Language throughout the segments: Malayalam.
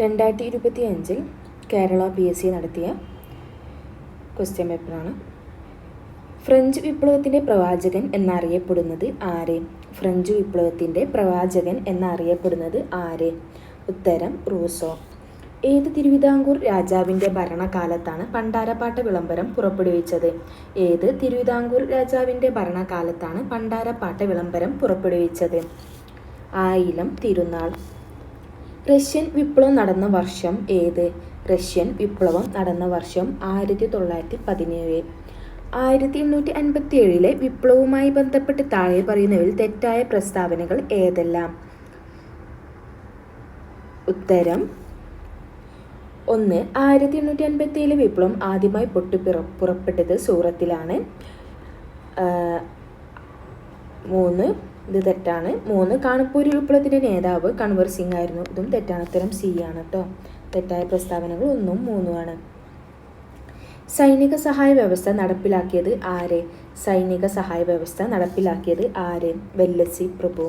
രണ്ടായിരത്തി ഇരുപത്തി അഞ്ചിൽ കേരള പി എസ് സി നടത്തിയ ക്വസ്റ്റ്യൻ പേപ്പറാണ് ഫ്രഞ്ച് വിപ്ലവത്തിന്റെ പ്രവാചകൻ എന്നറിയപ്പെടുന്നത് ആര്? ഫ്രഞ്ച് വിപ്ലവത്തിന്റെ പ്രവാചകൻ എന്നറിയപ്പെടുന്നത് ആര്? ഉത്തരം റൂസോ. ഏത് തിരുവിതാംകൂർ രാജാവിന്റെ ഭരണകാലത്താണ് പണ്ടാരപ്പാട്ട് വിളംബരം പുറപ്പെടുവിച്ചത്? ഏത് തിരുവിതാംകൂർ രാജാവിന്റെ ഭരണകാലത്താണ് പണ്ടാരപ്പാട്ട് വിളംബരം പുറപ്പെടുവിച്ചത്? ആയിലം തിരുനാൾ. റഷ്യൻ വിപ്ലവം നടന്ന വർഷം ഏത്? റഷ്യൻ വിപ്ലവം നടന്ന വർഷം ആയിരത്തി തൊള്ളായിരത്തി പതിനേഴ് ആയിരത്തി എണ്ണൂറ്റി അൻപത്തി ഏഴിലെ വിപ്ലവവുമായി ബന്ധപ്പെട്ട് താഴെ പറയുന്നവയിൽ തെറ്റായ പ്രസ്താവനകൾ ഏതെല്ലാം? ഉത്തരം ഒന്ന് ആയിരത്തി എണ്ണൂറ്റി അൻപത്തി ഏഴിലെ വിപ്ലവം ആദ്യമായി പൊട്ടിപ്പിറ പുറപ്പെട്ടത് സൂറത്തിലാണ്. മൂന്ന് ഇത് തെറ്റാണ്. മൂന്ന് കാൺപൂർ വിപ്ലവത്തിന്റെ നേതാവ് കൺവർ സിംഗ് ആയിരുന്നു. ഇതും തെറ്റാണ്. ഉത്തരം സി ആണ് കേട്ടോ തെറ്റായ പ്രസ്താവനകൾ ഒന്നും മൂന്നുമാണ് സൈനിക സഹായ വ്യവസ്ഥ നടപ്പിലാക്കിയത് ആര്? സൈനിക സഹായ വ്യവസ്ഥ നടപ്പിലാക്കിയത് ആര്? വെല്ലസി പ്രഭു.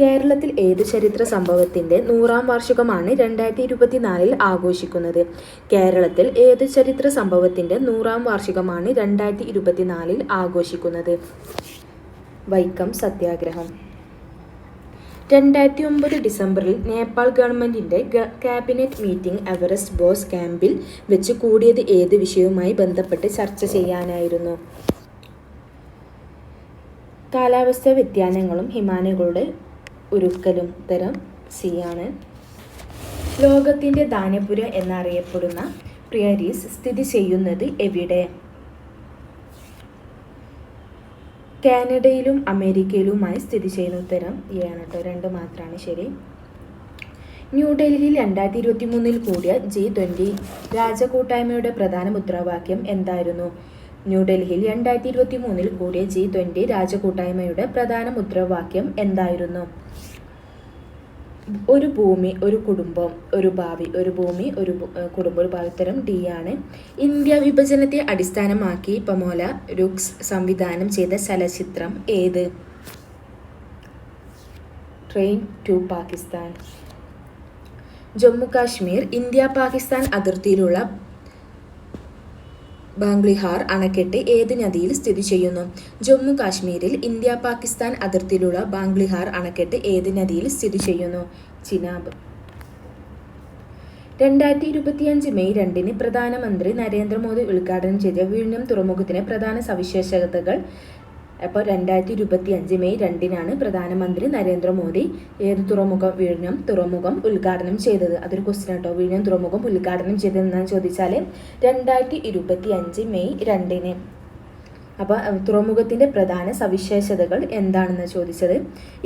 കേരളത്തിൽ ഏത് ചരിത്ര സംഭവത്തിന്റെ നൂറാം വാർഷികമാണ് രണ്ടായിരത്തി ഇരുപത്തിനാലിൽ ആഘോഷിക്കുന്നത്? കേരളത്തിൽ ഏത് ചരിത്ര സംഭവത്തിന്റെ നൂറാം വാർഷികമാണ് രണ്ടായിരത്തി ഇരുപത്തിനാലിൽ ആഘോഷിക്കുന്നത്? വൈക്കം സത്യാഗ്രഹം. രണ്ടായിരത്തി ഒമ്പത് ഡിസംബറിൽ നേപ്പാൾ ഗവൺമെന്റിന്റെ ക്യാബിനറ്റ് മീറ്റിംഗ് എവറസ്റ്റ് ബോസ് ക്യാമ്പിൽ വെച്ച് കൂടിയത് ഏത് വിഷയവുമായി ബന്ധപ്പെട്ട് ചർച്ച ചെയ്യാനായിരുന്നു. കാലാവസ്ഥാ വ്യതിയാനങ്ങളും ഹിമാനികളുടെ ഉരുക്കലും തരം സി ആണ്. ലോകത്തിന്റെ ദാനപുര എന്നറിയപ്പെടുന്ന പ്രിയരീസ് സ്ഥിതി ചെയ്യുന്നത് എവിടെ? കാനഡയിലും അമേരിക്കയിലുമായി സ്ഥിതി ചെയ്യുന്ന ഉത്തരം ആണ് കേട്ടോ രണ്ട് മാത്രമാണ് ശരി. ന്യൂഡൽഹിയിൽ രണ്ടായിരത്തി ഇരുപത്തി മൂന്നിൽ കൂടിയ ജി ട്വന്റി രാജകൂട്ടായ്മയുടെ പ്രധാന മുദ്രാവാക്യം എന്തായിരുന്നു? ന്യൂഡൽഹിയിൽ രണ്ടായിരത്തി ഇരുപത്തി മൂന്നിൽ കൂടിയ ജി ട്വന്റി രാജകൂട്ടായ്മയുടെ പ്രധാന മുദ്രാവാക്യം എന്തായിരുന്നു? ഒരു ഭൂമി ഒരു കുടുംബം ഒരു ഭാവി ഒരു ഭൂമി ഒരു കുടുംബം ഒരു ഭാവി തരം ഡി ആണ്. ഇന്ത്യ വിഭജനത്തെ അടിസ്ഥാനമാക്കി പമോല രുക്സ് സംവിധാനം ചെയ്ത ചലച്ചിത്രം ഏത്? Train to Pakistan. Jammu Kashmir India Pakistan അതിർത്തിയിലുള്ള ബാംഗ്ലിഹാർ അണക്കെട്ട് ഏത് നദിയിൽ സ്ഥിതി ചെയ്യുന്നു? ജമ്മു കാശ്മീരിൽ ഇന്ത്യ പാകിസ്ഥാൻ അതിർത്തിയിലുള്ള ബാംഗ്ലിഹാർ അണക്കെട്ട് ഏത് നദിയിൽ സ്ഥിതി ചെയ്യുന്നു? ചിനാബ്. രണ്ടായിരത്തി ഇരുപത്തിയഞ്ച് മെയ് രണ്ടിന് പ്രധാനമന്ത്രി നരേന്ദ്രമോദി ഉദ്ഘാടനം ചെയ്ത വിഴിഞ്ഞം തുറമുഖത്തിന് പ്രധാന സവിശേഷതകൾ അപ്പോൾ രണ്ടായിരത്തി ഇരുപത്തി അഞ്ച് മെയ് രണ്ടിനാണ് പ്രധാനമന്ത്രി നരേന്ദ്രമോദി ഏത് തുറമുഖം വിഴിഞ്ഞം തുറമുഖം ഉദ്ഘാടനം ചെയ്തത്? അതൊരു ക്വസ്റ്റ്യൻ കേട്ടോ വിഴിഞ്ഞം തുറമുഖം ഉദ്ഘാടനം ചെയ്തതെന്നാണ് ചോദിച്ചാൽ രണ്ടായിരത്തി ഇരുപത്തി അഞ്ച് മെയ് രണ്ടിന്. അപ്പോൾ തുറമുഖത്തിന്റെ പ്രധാന സവിശേഷതകൾ എന്താണെന്ന് ചോദിച്ചത്?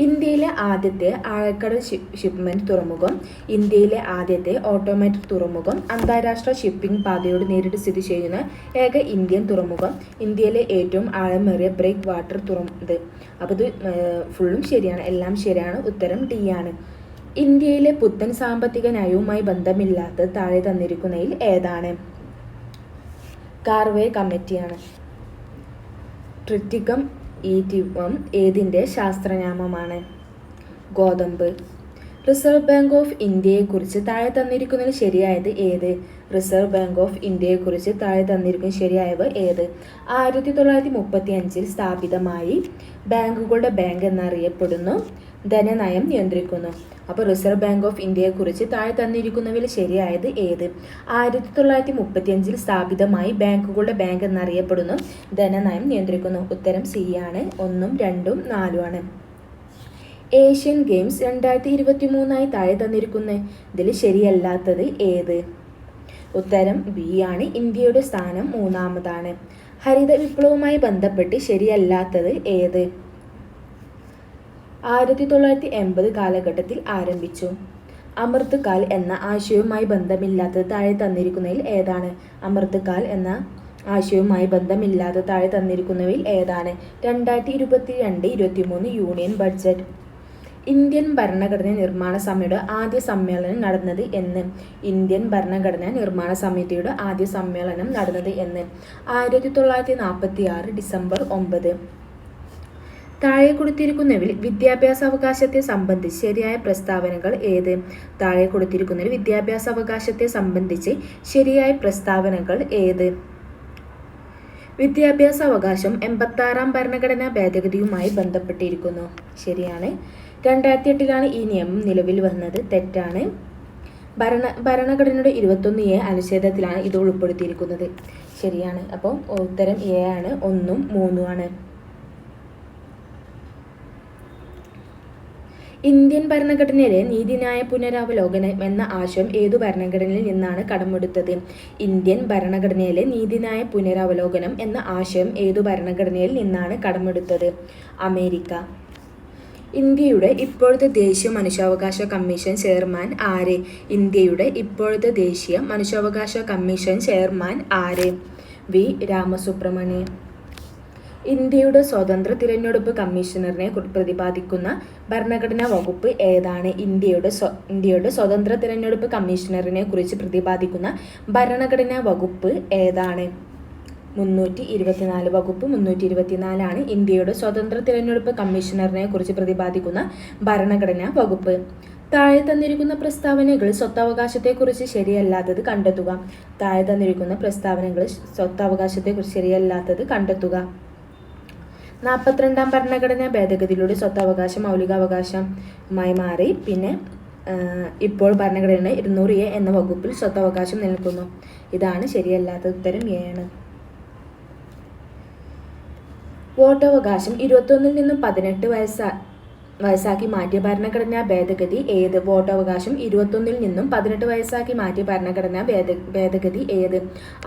ഇന്ത്യയിലെ ആദ്യത്തെ ആഴക്കടൽ ഷിപ്മെന്റ് തുറമുഖം ഇന്ത്യയിലെ ആദ്യത്തെ ഓട്ടോമാറ്റിക് തുറമുഖം അന്താരാഷ്ട്ര ഷിപ്പിംഗ് പാതയോട് നേരിട്ട് സ്ഥിതി ചെയ്യുന്ന ഏക ഇന്ത്യൻ തുറമുഖം ഇന്ത്യയിലെ ഏറ്റവും ആഴമേറിയ ബ്രേക്ക് വാട്ടർ തുറമുഖം അപ്പോൾ ഇത് ഫുള്ളും ശരിയാണ് എല്ലാം ശരിയാണ് ഉത്തരം ഡി ആണ്. ഇന്ത്യയിലെ പുത്തൻ സാമ്പത്തിക നയവുമായി ബന്ധമില്ലാത്ത താഴെ തന്നിരിക്കുന്നതിൽ ഏതാണ്? കാർവേ കമ്മിറ്റിയാണ് ട്രിറ്റിക്കം ഈറ്റിവം ഏതിന്റെ ശാസ്ത്രനാമമാണ്? ഗോതമ്പ്. റിസർവ് ബാങ്ക് ഓഫ് ഇന്ത്യയെക്കുറിച്ച് താഴെ തന്നിരിക്കുന്നതിൽ ശരിയായത് ഏത്? റിസർവ് ബാങ്ക് ഓഫ് ഇന്ത്യയെക്കുറിച്ച് താഴെ തന്നിരിക്കുന്ന ശരിയായവ ഏത്? ആയിരത്തി തൊള്ളായിരത്തി മുപ്പത്തി അഞ്ചിൽ സ്ഥാപിതമായി ബാങ്കുകളുടെ ബാങ്ക് എന്നറിയപ്പെടുന്നു. ധനനയം നിയന്ത്രിക്കുന്നു. അപ്പോൾ റിസർവ് ബാങ്ക് ഓഫ് ഇന്ത്യയെക്കുറിച്ച് താഴെ തന്നിരിക്കുന്നവയിൽ ശരിയായത് ഏത്? ആയിരത്തി തൊള്ളായിരത്തി മുപ്പത്തി അഞ്ചിൽ സ്ഥാപിതമായി ബാങ്കുകളുടെ ബാങ്ക് എന്നറിയപ്പെടുന്നു. ധനനയം നിയന്ത്രിക്കുന്നു. ഉത്തരം സി ആണ്. ഒന്നും രണ്ടും നാലും ആണ്. ഏഷ്യൻ ഗെയിംസ് രണ്ടായിരത്തി ഇരുപത്തി മൂന്നായി താഴെ തന്നിരിക്കുന്ന. ഇതിൽ ശരിയല്ലാത്തത് ഏത്? ഉത്തരം ബി ആണ്. ഇന്ത്യയുടെ സ്ഥാനം മൂന്നാമതാണ്. ഹരിത വിപ്ലവവുമായി ബന്ധപ്പെട്ട് ശരിയല്ലാത്തത് ഏത്? ആയിരത്തി തൊള്ളായിരത്തി എൺപത് കാലഘട്ടത്തിൽ ആരംഭിച്ചു. അമൃത് കാൽ എന്ന ആശയവുമായി ബന്ധമില്ലാത്തത് താഴെ തന്നിരിക്കുന്നതിൽ ഏതാണ്? അമൃത് കാൽ എന്ന ആശയവുമായി ബന്ധമില്ലാത്ത താഴെ തന്നിരിക്കുന്നവയിൽ ഏതാണ്? രണ്ടായിരത്തി ഇരുപത്തി രണ്ട് ഇരുപത്തി മൂന്ന് യൂണിയൻ ബഡ്ജറ്റ്. ഇന്ത്യൻ ഭരണഘടന നിർമ്മാണ സമിതിയുടെ ആദ്യ സമ്മേളനം നടന്നത് എന്ന്. ഇന്ത്യൻ ഭരണഘടന നിർമ്മാണ സമിതിയുടെ ആദ്യ സമ്മേളനം നടന്നത് എന്ന്. ആയിരത്തി തൊള്ളായിരത്തി നാൽപ്പത്തി ആറ് ഡിസംബർ ഒമ്പത്. താഴെ കൊടുത്തിരിക്കുന്നവിൽ വിദ്യാഭ്യാസ അവകാശത്തെ സംബന്ധിച്ച് ശരിയായ പ്രസ്താവനകൾ ഏത്? താഴെ കൊടുത്തിരിക്കുന്നതിൽ വിദ്യാഭ്യാസ അവകാശത്തെ സംബന്ധിച്ച് ശരിയായ പ്രസ്താവനകൾ ഏത്? വിദ്യാഭ്യാസ അവകാശം എൺപത്താറാം ഭരണഘടനാ ഭേദഗതിയുമായി ബന്ധപ്പെട്ടിരിക്കുന്നു. ശരിയാണ്. രണ്ടായിരത്തി എട്ടിലാണ് ഈ നിയമം നിലവിൽ വന്നത്. തെറ്റാണ്. ഭരണ ഭരണഘടനയുടെ ഇരുപത്തൊന്ന് എ അനുച്ഛേദത്തിലാണ് ഇത് ഉൾപ്പെടുത്തിയിരിക്കുന്നത്. ശരിയാണ്. അപ്പോൾ ഉത്തരം എ ആണ്. ഒന്നും മൂന്നുമാണ് ഇന്ത്യൻ ഭരണഘടനയിലെ നീതിന്യായ പുനരവലോകനം എന്ന ആശയം ഏതു ഭരണഘടനയിൽ നിന്നാണ് കടമെടുത്തത്? ഇന്ത്യൻ ഭരണഘടനയിലെ നീതിന്യായ പുനരവലോകനം എന്ന ആശയം ഏതു ഭരണഘടനയിൽ നിന്നാണ് കടമെടുത്തത്? അമേരിക്ക. ഇന്ത്യയുടെ ഇപ്പോഴത്തെ ദേശീയ മനുഷ്യാവകാശ കമ്മീഷൻ ചെയർമാൻ ആര്? ഇന്ത്യയുടെ ഇപ്പോഴത്തെ ദേശീയ മനുഷ്യാവകാശ കമ്മീഷൻ ചെയർമാൻ ആര്? വി. രാമസുബ്രഹ്മണ്യൻ. ഇന്ത്യയുടെ സ്വതന്ത്ര തിരഞ്ഞെടുപ്പ് കമ്മീഷണറിനെ പ്രതിപാദിക്കുന്ന ഭരണഘടനാ വകുപ്പ് ഏതാണ്? ഇന്ത്യയുടെ ഇന്ത്യയുടെ സ്വതന്ത്ര തിരഞ്ഞെടുപ്പ് കമ്മീഷണറിനെ കുറിച്ച് പ്രതിപാദിക്കുന്ന ഭരണഘടനാ വകുപ്പ് ഏതാണ്? മുന്നൂറ്റി ഇരുപത്തിനാല് വകുപ്പ് മുന്നൂറ്റി ഇരുപത്തിനാലാണ് ഇന്ത്യയുടെ സ്വതന്ത്ര തിരഞ്ഞെടുപ്പ് കമ്മീഷണറിനെ കുറിച്ച് പ്രതിപാദിക്കുന്ന ഭരണഘടനാ വകുപ്പ്. താഴെ തന്നിരിക്കുന്ന പ്രസ്താവനകൾ സ്വത്തവകാശത്തെക്കുറിച്ച് ശരിയല്ലാത്തത് കണ്ടെത്തുക. താഴെ തന്നിരിക്കുന്ന പ്രസ്താവനകൾ സ്വത്തവകാശത്തെക്കുറിച്ച് ശരിയല്ലാത്തത് കണ്ടെത്തുക. നാൽപ്പത്തിരണ്ടാം ഭരണഘടനാ ഭേദഗതിയിലൂടെ സ്വത്തവകാശം മൗലികാവകാശമായി മാറി. പിന്നെ ഇപ്പോൾ ഭരണഘടന ഇരുന്നൂറ് എ എന്ന വകുപ്പിൽ സ്വത്തവകാശം നിലനിൽക്കുന്നു. ഇതാണ് ശരിയല്ലാത്ത ഉത്തരം എ ആണ്. വോട്ടവകാശം ഇരുപത്തൊന്നിൽ നിന്നും പതിനെട്ട് വയസ്സാ വയസ്സാക്കി മാറ്റിയ ഭരണഘടനാ ഭേദഗതി ഏത്? വോട്ടവകാശം ഇരുപത്തൊന്നിൽ നിന്നും പതിനെട്ട് വയസ്സാക്കി മാറ്റിയ ഭരണഘടനാ ഭേദ ഭേദഗതി ഏത്?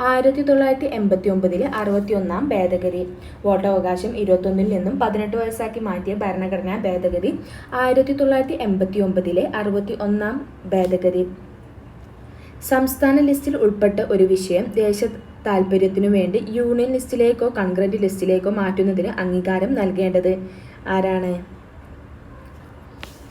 ആയിരത്തി തൊള്ളായിരത്തി എൺപത്തി ഒമ്പതിലെ അറുപത്തി ഒന്നാം ഭേദഗതി. വോട്ടവകാശം ഇരുപത്തൊന്നിൽ നിന്നും പതിനെട്ട് വയസ്സാക്കി മാറ്റിയ ഭരണഘടനാ ഭേദഗതി ആയിരത്തി തൊള്ളായിരത്തി എൺപത്തി ഒമ്പതിലെ അറുപത്തി ഒന്നാം ഭേദഗതി. സംസ്ഥാന ലിസ്റ്റിൽ ഉൾപ്പെട്ട ഒരു വിഷയം ദേശ താൽപ്പര്യത്തിനു വേണ്ടി യൂണിയൻ ലിസ്റ്റിലേക്കോ കൺഗ്രന്റ് ലിസ്റ്റിലേക്കോ മാറ്റുന്നതിന് അംഗീകാരം നൽകേണ്ടത് ആരാണ്?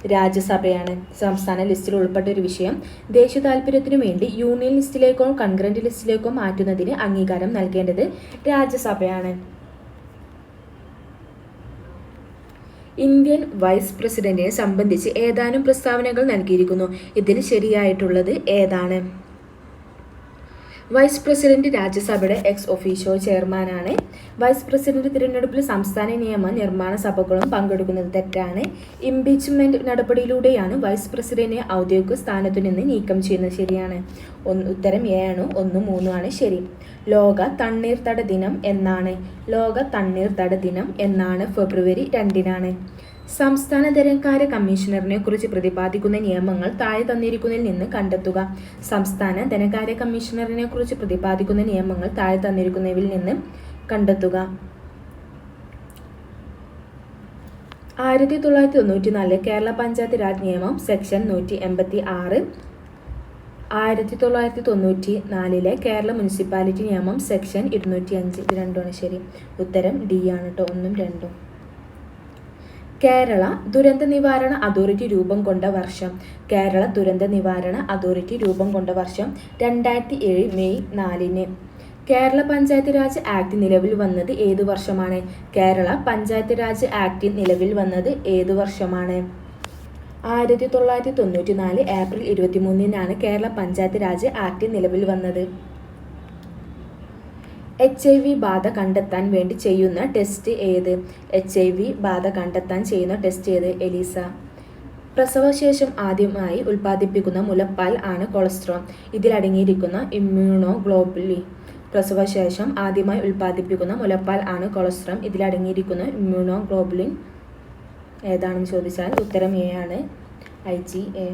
രാജ്യസഭയാണ്. സംസ്ഥാന ലിസ്റ്റിൽ ഉൾപ്പെട്ട ഒരു വിഷയം ദേശീയ താൽപര്യത്തിനു വേണ്ടി യൂണിയൻ ലിസ്റ്റിലേക്കോ കൺഗ്രന്റ് ലിസ്റ്റിലേക്കോ മാറ്റുന്നതിന് അംഗീകാരം നൽകേണ്ടത് രാജ്യസഭയാണ്. ഇന്ത്യൻ വൈസ് പ്രസിഡന്റിനെ സംബന്ധിച്ച് ഏതാനും പ്രസ്താവനകൾ നൽകിയിരിക്കുന്നു. ഇതിന് ശരിയായിട്ടുള്ളത് ഏതാണ്? വൈസ് പ്രസിഡന്റ് രാജ്യസഭയുടെ എക്സ് ഒഫീഷ്യോ ചെയർമാനാണ്. വൈസ് പ്രസിഡന്റ് തിരഞ്ഞെടുപ്പിൽ സംസ്ഥാന നിയമ നിർമ്മാണ സഭകളും പങ്കെടുക്കുന്നത് തെറ്റാണ്. ഇംപീച്ച്മെന്റ് നടപടിയിലൂടെയാണ് വൈസ് പ്രസിഡന്റിനെ ഔദ്യോഗിക സ്ഥാനത്തു നിന്ന് നീക്കം ചെയ്യുന്നത് ശരിയാണ്. ഒന്ന് ഉത്തരം എ ആണ്. ഒന്ന് മൂന്നും ആണ് ശരി. ലോക തണ്ണീർത്തട ദിനം എന്നാണ്. ലോക തണ്ണീർത്തട ദിനം എന്നാണ് ഫെബ്രുവരി രണ്ടിനാണ്. സംസ്ഥാന ധനകാര്യ കമ്മീഷണറിനെ കുറിച്ച് പ്രതിപാദിക്കുന്ന നിയമങ്ങൾ താഴെ തന്നിരിക്കുന്നതിൽ നിന്ന് കണ്ടെത്തുക. സംസ്ഥാന ധനകാര്യ കമ്മീഷണറിനെ കുറിച്ച് പ്രതിപാദിക്കുന്ന നിയമങ്ങൾ താഴെ തന്നിരിക്കുന്നതിൽ നിന്ന് കണ്ടെത്തുക. ആയിരത്തി തൊള്ളായിരത്തി തൊണ്ണൂറ്റി നാലിലെ കേരള പഞ്ചായത്ത് രാജ് നിയമം സെക്ഷൻ നൂറ്റി എൺപത്തി ആറ് ആയിരത്തി തൊള്ളായിരത്തി തൊണ്ണൂറ്റി നാലിലെ കേരള മുനിസിപ്പാലിറ്റി നിയമം സെക്ഷൻ ഇരുന്നൂറ്റി അഞ്ച് ഇത് രണ്ടുമാണ് ശരി. ഉത്തരം ഡി ആണ് കേട്ടോ ഒന്നും രണ്ടും. കേരള ദുരന്ത നിവാരണ അതോറിറ്റി രൂപം കൊണ്ട വർഷം. കേരള ദുരന്ത നിവാരണ അതോറിറ്റി രൂപം കൊണ്ട വർഷം രണ്ടായിരത്തി ഏഴ് മെയ് നാലിന്. കേരള പഞ്ചായത്ത് രാജ് ആക്ട് നിലവിൽ വന്നത് ഏത് വർഷമാണ്? കേരള പഞ്ചായത്ത് രാജ് ആക്ട് നിലവിൽ വന്നത് ഏത് വർഷമാണ്? ആയിരത്തി തൊള്ളായിരത്തി തൊണ്ണൂറ്റി നാല് ഏപ്രിൽ കേരള പഞ്ചായത്ത് രാജ് ആക്ട് നിലവിൽ വന്നത്. എച്ച് ഐ വി ബാധ കണ്ടെത്താൻ വേണ്ടി ചെയ്യുന്ന ടെസ്റ്റ് ഏത്? എച്ച് ഐ വി ബാധ കണ്ടെത്താൻ ചെയ്യുന്ന ടെസ്റ്റ് ഏത് എലീസ? പ്രസവശേഷം ആദ്യമായി ഉൽപ്പാദിപ്പിക്കുന്ന മുലപ്പാൽ ആണ് കൊളസ്ട്രോൾ ഇതിലടങ്ങിയിരിക്കുന്ന ഇമ്മ്യൂണോ ഗ്ലോബുലി പ്രസവശേഷം ആദ്യമായി ഉൽപ്പാദിപ്പിക്കുന്ന മുലപ്പാൽ ആണ് കൊളസ്ട്രോൾ ഇതിലടങ്ങിയിരിക്കുന്ന ഇമ്മ്യൂണോ ഗ്ലോബുലിൻ ഏതാണെന്ന് ചോദിച്ചാൽ ഉത്തരം എ ആണ്. ഐ ജി എ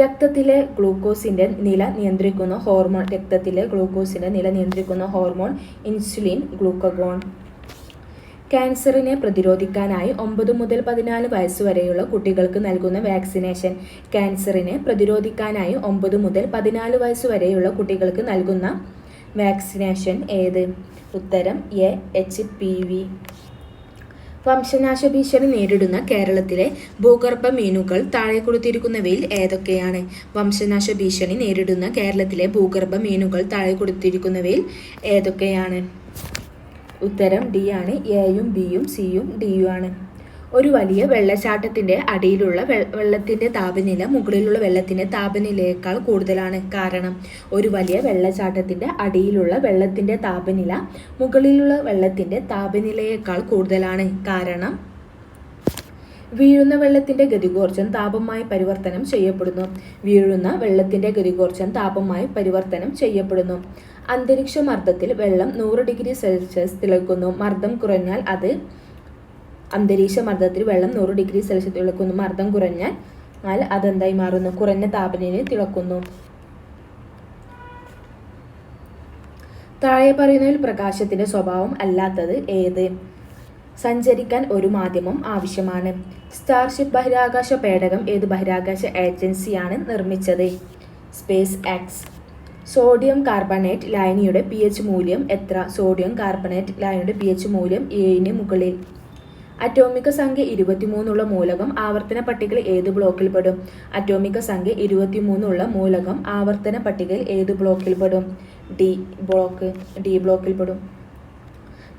രക്തത്തിലെ ഗ്ലൂക്കോസിന്റെ നില നിയന്ത്രിക്കുന്ന ഹോർമോൺ. രക്തത്തിലെ ഗ്ലൂക്കോസിന്റെ നില നിയന്ത്രിക്കുന്ന ഹോർമോൺ ഇൻസുലിൻ ഗ്ലൂക്കഗോൺ. ക്യാൻസറിനെ പ്രതിരോധിക്കാനായി ഒമ്പത് മുതൽ പതിനാല് വയസ്സ് വരെയുള്ള കുട്ടികൾക്ക് നൽകുന്ന വാക്സിനേഷൻ. ക്യാൻസറിനെ പ്രതിരോധിക്കാനായി ഒമ്പത് മുതൽ പതിനാല് വയസ്സ് വരെയുള്ള കുട്ടികൾക്ക് നൽകുന്ന വാക്സിനേഷൻ ഏത്? ഉത്തരം എ എച്ച് പി വി. വംശനാശ ഭീഷണി നേരിടുന്ന കേരളത്തിലെ ഭൂഗർഭ മീനുകൾ താഴെ കൊടുത്തിരിക്കുന്നവയിൽ ഏതൊക്കെയാണ്? വംശനാശ ഭീഷണി നേരിടുന്ന കേരളത്തിലെ ഭൂഗർഭ മീനുകൾ താഴെ കൊടുത്തിരിക്കുന്നവയിൽ ഏതൊക്കെയാണ്? ഉത്തരം ഡി ആണ്. എയും ബിയും സിയും ഡിയും ആണ്. ഒരു വലിയ വെള്ളച്ചാട്ടത്തിന്റെ അടിയിലുള്ള വെള്ളത്തിന്റെ താപനില മുകളിലുള്ള വെള്ളത്തിന്റെ താപനിലയേക്കാൾ കൂടുതലാണ്. കാരണം ഒരു വലിയ വെള്ളച്ചാട്ടത്തിന്റെ അടിയിലുള്ള വെള്ളത്തിന്റെ താപനില മുകളിലുള്ള വെള്ളത്തിന്റെ താപനിലയേക്കാൾ കൂടുതലാണ്. കാരണം വീഴുന്ന വെള്ളത്തിന്റെ ഗതികോർജം താപമായി പരിവർത്തനം ചെയ്യപ്പെടുന്നു. വീഴുന്ന വെള്ളത്തിന്റെ ഗതികോർജം താപമായി പരിവർത്തനം ചെയ്യപ്പെടുന്നു. അന്തരീക്ഷ മർദ്ദത്തിൽ വെള്ളം നൂറ് ഡിഗ്രി സെൽഷ്യസ് തിളക്കുന്നു. മർദ്ദം കുറഞ്ഞാൽ അത് അന്തരീക്ഷ മർദ്ദത്തിൽ വെള്ളം നൂറ് ഡിഗ്രി സെൽഷ്യസ് തിളക്കുന്നു. മർദ്ദം കുറഞ്ഞാൽ എന്നാൽ അതെന്തായി മാറുന്നു? കുറഞ്ഞ താപനിലയിൽ തിളക്കുന്നു. താഴെ പറയുന്നതിൽ പ്രകാശത്തിന്റെ സ്വഭാവം അല്ലാത്തത് ഏത്? സഞ്ചരിക്കാൻ ഒരു മാധ്യമം ആവശ്യമാണ്. സ്റ്റാർഷിപ്പ് ബഹിരാകാശ പേടകം ഏത് ബഹിരാകാശ ഏജൻസിയാണ് നിർമ്മിച്ചത്? Space X. സോഡിയം കാർബണേറ്റ് ലായനിയുടെ പി എച്ച് മൂല്യം എത്ര? സോഡിയം കാർബണേറ്റ് ലായനിയുടെ പി എച്ച് മൂല്യം ഏഴിന് മുകളിൽ. അറ്റോമിക സംഖ്യ ഇരുപത്തിമൂന്നുള്ള മൂലകം ആവർത്തന പട്ടികയിൽ ഏത് ബ്ലോക്കിൽ പെടും? അറ്റോമിക സംഖ്യ ഇരുപത്തിമൂന്നുള്ള മൂലകം ആവർത്തന പട്ടികയിൽ ഏത് ബ്ലോക്കിൽ പെടും? ഡി ബ്ലോക്ക് ഡി ബ്ലോക്കിൽ പെടും.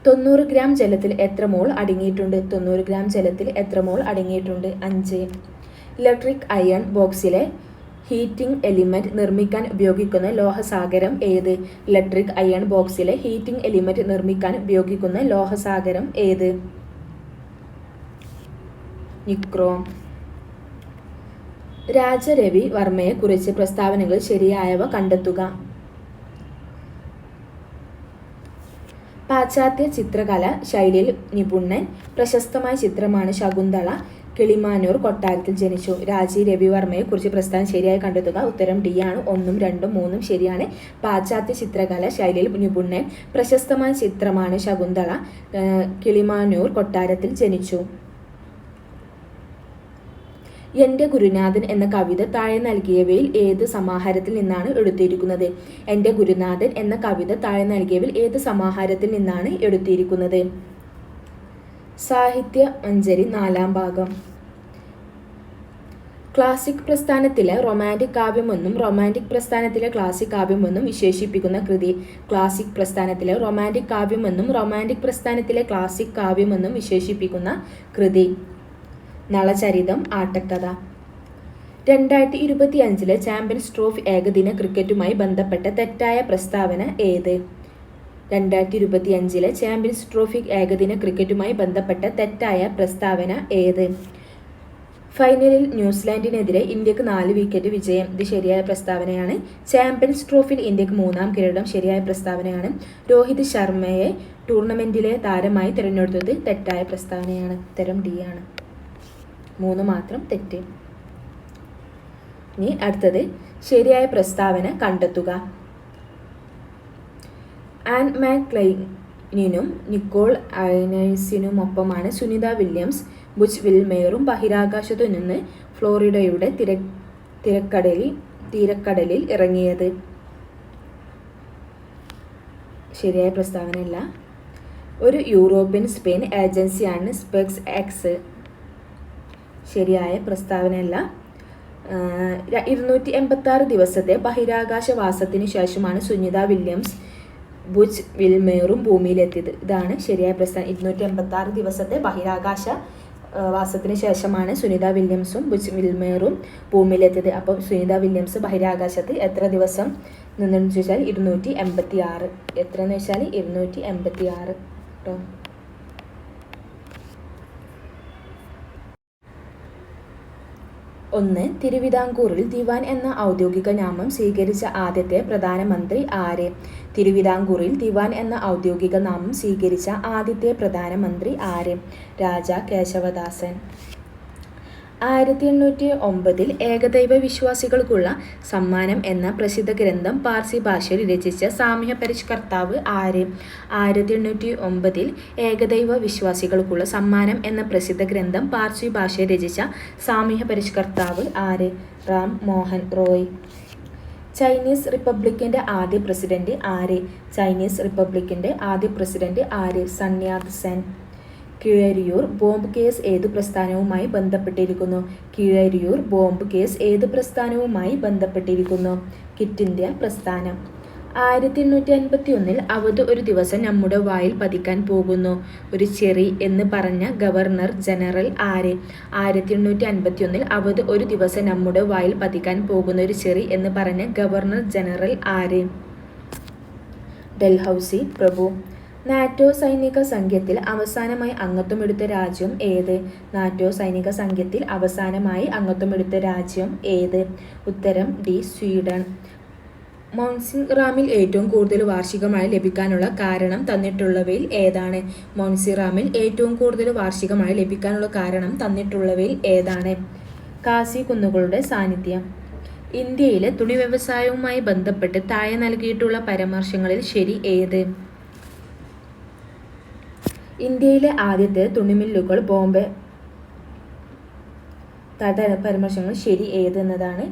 തൊണ്ണൂറ് ഗ്രാം ജലത്തിൽ എത്ര മോൾ അടങ്ങിയിട്ടുണ്ട്? തൊണ്ണൂറ് ഗ്രാം ജലത്തിൽ എത്ര മോൾ അടങ്ങിയിട്ടുണ്ട്? അഞ്ച്. ഇലക്ട്രിക് അയൺ ബോക്സിലെ ഹീറ്റിംഗ് എലിമെന്റ് നിർമ്മിക്കാൻ ഉപയോഗിക്കുന്ന ലോഹസാഗരം ഏത്? ഇലക്ട്രിക് അയൺ ബോക്സിലെ ഹീറ്റിംഗ് എലിമെന്റ് നിർമ്മിക്കാൻ ഉപയോഗിക്കുന്ന ലോഹസാഗരം ഏത്? നിക്രോം. രാജരവി വർമ്മയെ കുറിച്ച് പ്രസ്താവനകൾ ശരിയായവ കണ്ടെത്തുക. പാശ്ചാത്യ ചിത്രകല ശൈലിയിൽ നിപുണൻ പ്രശസ്തമായ ചിത്രമാണ് ശകുന്തള കിളിമാനൂർ കൊട്ടാരത്തിൽ ജനിച്ചു. രാജി രവിവർമ്മയെ കുറിച്ച് പ്രസ്ഥാനം ശരിയായി കണ്ടെത്തുക ഉത്തരം ഡി ആണ്. ഒന്നും രണ്ടും മൂന്നും ശരിയാണ്. പാശ്ചാത്യ ചിത്രകല ശൈലിയിൽ നിപുണൻ പ്രശസ്തമായ ചിത്രമാണ് ശകുന്തള കിളിമാനൂർ കൊട്ടാരത്തിൽ ജനിച്ചു. എന്റെ ഗുരുനാഥൻ എന്ന കവിത താഴെ നൽകിയവയിൽ ഏത് സമാഹാരത്തിൽ നിന്നാണ് എടുത്തിരിക്കുന്നത്? എന്റെ ഗുരുനാഥൻ എന്ന കവിത താഴെ നൽകിയവയിൽ ഏത് സമാഹാരത്തിൽ നിന്നാണ് എടുത്തിരിക്കുന്നത്? സാഹിത്യ മഞ്ചരി നാലാം ഭാഗം. ക്ലാസിക് പ്രസ്ഥാനത്തിലെ റൊമാന്റിക് കാവ്യമെന്നും റൊമാന്റിക് പ്രസ്ഥാനത്തിലെ ക്ലാസിക് കാവ്യമെന്നും വിശേഷിപ്പിക്കുന്ന കൃതി. ക്ലാസിക് പ്രസ്ഥാനത്തിലെ റൊമാന്റിക് കാവ്യമെന്നും റൊമാന്റിക് പ്രസ്ഥാനത്തിലെ ക്ലാസിക് കാവ്യമെന്നും വിശേഷിപ്പിക്കുന്ന കൃതി. നളചരിതം ആട്ടക്കഥ. രണ്ടായിരത്തി ഇരുപത്തി അഞ്ചിലെ ചാമ്പ്യൻസ് ട്രോഫി ഏകദിന ക്രിക്കറ്റുമായി ബന്ധപ്പെട്ട തെറ്റായ പ്രസ്താവന ഏത്? രണ്ടായിരത്തി ഇരുപത്തി അഞ്ചിലെ ചാമ്പ്യൻസ് ട്രോഫി ഏകദിന ക്രിക്കറ്റുമായി ബന്ധപ്പെട്ട തെറ്റായ പ്രസ്താവന ഏത്? ഫൈനലിൽ ന്യൂസിലാൻഡിനെതിരെ ഇന്ത്യയ്ക്ക് നാല് വിക്കറ്റ് വിജയം. ഇത് ശരിയായ പ്രസ്താവനയാണ്. ചാമ്പ്യൻസ് ട്രോഫിയിൽ ഇന്ത്യയ്ക്ക് മൂന്നാം കിരീടം ശരിയായ പ്രസ്താവനയാണ്. രോഹിത് ശർമ്മയെ ടൂർണമെന്റിലെ താരമായി തിരഞ്ഞെടുത്തത് തെറ്റായ പ്രസ്താവനയാണ്. ഉത്തരം ഡി ആണ്. മൂന്ന് മാത്രം തെറ്റ്. ഇനി അടുത്തത് ശരിയായ പ്രസ്താവന കണ്ടെത്തുക. ആൻഡ് മാക്ലൈനിനും നിക്കോൾ ഐനേഴ്സിനുമൊപ്പമാണ് സുനിത വില്യംസ് ബുച്ച് വിൽമേറും ബഹിരാകാശത്തു നിന്ന് ഫ്ലോറിഡയുടെ തിര തിരക്കടലിൽ തീരക്കടലിൽ ഇറങ്ങിയത്. ശരിയായ പ്രസ്താവനയല്ല. ഒരു യൂറോപ്യൻ സ്പെയിൻ ഏജൻസിയാണ് സ്പെക്സ് എക്സ്. ശരിയായ പ്രസ്താവനയല്ല. ഇരുന്നൂറ്റി എൺപത്തി ദിവസത്തെ ബഹിരാകാശവാസത്തിന് ശേഷമാണ് സുനിത വില്യംസ് ബുച്ച് വിൽമേറും ഭൂമിയിലെത്തിയത്. ഇതാണ് ശരിയായ പ്രസ്താവന. ഇരുന്നൂറ്റി എൺപത്തി ആറ് ദിവസത്തെ ബഹിരാകാശ വാസത്തിന് ശേഷമാണ് സുനിത വില്യംസും ബുച്ച് വിൽമേറും ഭൂമിയിലെത്തിയത്. അപ്പം സുനിത വില്യംസ് ബഹിരാകാശത്ത് എത്ര ദിവസം നിന്നെന്ന് ചോദിച്ചാൽ ഇരുന്നൂറ്റി എൺപത്തി ആറ് എത്രയെന്ന് വെച്ചാൽ ഇരുന്നൂറ്റി എൺപത്തി ആറ് കേട്ടോ ഒന്ന് തിരുവിതാംകൂറിൽ ദിവാൻ എന്ന ഔദ്യോഗിക നാമം സ്വീകരിച്ച ആദ്യത്തെ പ്രധാനമന്ത്രി ആര്? തിരുവിതാംകൂറിൽ ദിവാൻ എന്ന ഔദ്യോഗിക നാമം സ്വീകരിച്ച ആദ്യത്തെ പ്രധാനമന്ത്രി ആര്? രാജ കേശവദാസൻ. ആയിരത്തി എണ്ണൂറ്റി ഒമ്പതിൽ ഏകദൈവ വിശ്വാസികൾക്കുള്ള സമ്മാനം എന്ന പ്രസിദ്ധ ഗ്രന്ഥം പാർസി ഭാഷയിൽ രചിച്ച സാമൂഹ്യ പരിഷ്കർത്താവ് ആര്? ആയിരത്തി എണ്ണൂറ്റി ഒമ്പതിൽ ഏകദൈവ വിശ്വാസികൾക്കുള്ള സമ്മാനം എന്ന പ്രസിദ്ധ ഗ്രന്ഥം പാർസി ഭാഷയിൽ രചിച്ച സാമൂഹ്യ പരിഷ്കർത്താവ് ആര്? റാം മോഹൻ റോയ്. ചൈനീസ് റിപ്പബ്ലിക്കിന്റെ ആദ്യ പ്രസിഡന്റ് ആര്? ചൈനീസ് റിപ്പബ്ലിക്കിന്റെ ആദ്യ പ്രസിഡന്റ് ആര്? Sun Yat Sen. Keezhariyur bomb case ഏത് പ്രസ്ഥാനവുമായി ബന്ധപ്പെട്ടിരിക്കുന്നു? കീഴരിയൂർ ബോംബ് കേസ് ഏത് പ്രസ്ഥാനവുമായി ബന്ധപ്പെട്ടിരിക്കുന്നു? കിറ്റ് ഇന്ത്യ പ്രസ്ഥാനം. ആയിരത്തി എണ്ണൂറ്റി അൻപത്തി ഒന്നിൽ അവധ് ഒരു ദിവസം നമ്മുടെ വായിൽ പതിക്കാൻ പോകുന്നു. ഒരു ചെറി എന്ന് പറഞ്ഞ ഗവർണർ ജനറൽ ആര്? ആയിരത്തി എണ്ണൂറ്റി അൻപത്തി ഒന്നിൽ അവധ് ഒരു ദിവസം നമ്മുടെ വായിൽ പതിക്കാൻ പോകുന്ന ഒരു ചെറി എന്ന് പറഞ്ഞ ഗവർണർ ജനറൽ ആര്? ഡൽഹൌസി പ്രഭു. നാറ്റോ സൈനിക സംഘത്തിൽ അവസാനമായി അംഗത്വമെടുത്ത രാജ്യം ഏത്? നാറ്റോ സൈനിക സംഘത്തിൽ അവസാനമായി അംഗത്വമെടുത്ത രാജ്യം ഏത്? ഉത്തരം ഡി സ്വീഡൻ. മോൺസിറാമിൽ ഏറ്റവും കൂടുതൽ വാർഷികമായി ലഭിക്കാനുള്ള കാരണം തന്നിട്ടുള്ളവയിൽ ഏതാണ്? മോൺസിറാമിൽ ഏറ്റവും കൂടുതൽ വാർഷികമായി ലഭിക്കാനുള്ള കാരണം തന്നിട്ടുള്ളവയിൽ ഏതാണ്? കാസി കുന്നുകളുടെ സാന്നിധ്യം. ഇന്ത്യയിലെ തുണി വ്യവസായവുമായി ബന്ധപ്പെട്ട് താഴെ നൽകിയിട്ടുള്ള പരാമർശങ്ങളിൽ ശരി ഏത്? ഇന്ത്യയിലെ ആദ്യത്തെ തുണിമില്ലുകൾ ബോംബെ. പരാമർശങ്ങൾ ശരി ഏതെന്നതാണ്?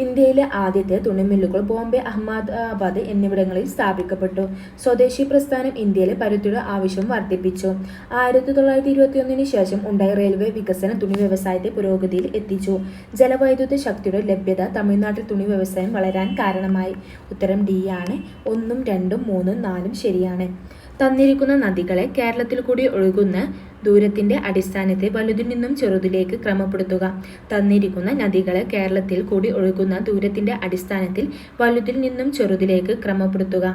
ഇന്ത്യയിലെ ആദ്യത്തെ തുണിമില്ലുകൾ ബോംബെ അഹമ്മദാബാദ് എന്നിവിടങ്ങളിൽ സ്ഥാപിക്കപ്പെട്ടു. സ്വദേശി പ്രസ്ഥാനം ഇന്ത്യയിലെ പരുത്തിയുടെ ആവശ്യം വർദ്ധിപ്പിച്ചു. ആയിരത്തി തൊള്ളായിരത്തി ഇരുപത്തിയൊന്നിന് ശേഷം ഉണ്ടായ റെയിൽവേ വികസനം തുണി വ്യവസായത്തെ പുരോഗതിയിൽ എത്തിച്ചു. ജലവൈദ്യുത ശക്തിയുടെ ലഭ്യത തമിഴ്നാട്ടിൽ തുണി വ്യവസായം വളരാൻ കാരണമായി. ഉത്തരം ഡി ആണ്. ഒന്നും രണ്ടും മൂന്നും നാലും ശരിയാണ്. തന്നിരിക്കുന്ന നദികളെ കേരളത്തിൽ കൂടി ഒഴുകുന്ന ദൂരത്തിന്റെ അടിസ്ഥാനത്തെ വലുതിൽ നിന്നും ചെറുതിലേക്ക് ക്രമപ്പെടുത്തുക. തന്നിരിക്കുന്ന നദികളെ കേരളത്തിൽ കൂടി ഒഴുകുന്ന ദൂരത്തിന്റെ അടിസ്ഥാനത്തിൽ വലുതിൽ നിന്നും ചെറുതിലേക്ക് ക്രമപ്പെടുത്തുക.